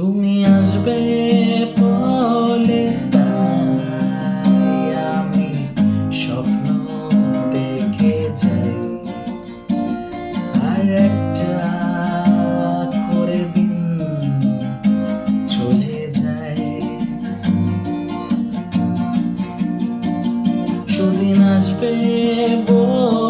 তুমি আসবে বলে আমি স্বপ্ন দেখে যাই। আর একটা করে দিন চলে যায়। সুদিন আসবে বলে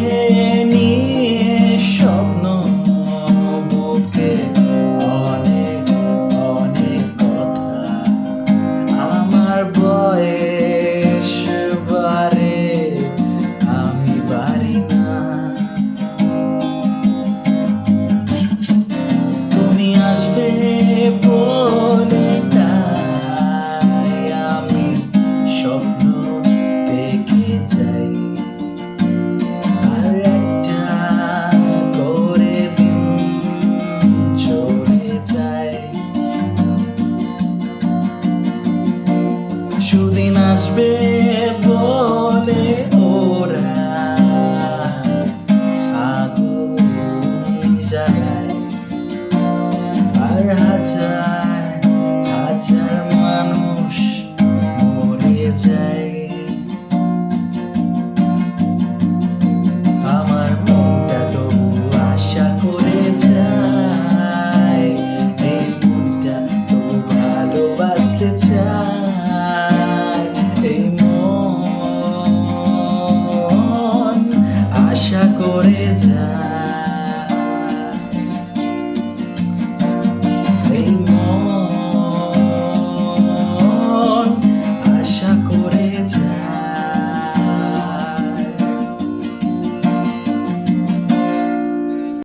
চোখে নিয়ে আসবে জ্বালায় আর মানুষ মরে যায়।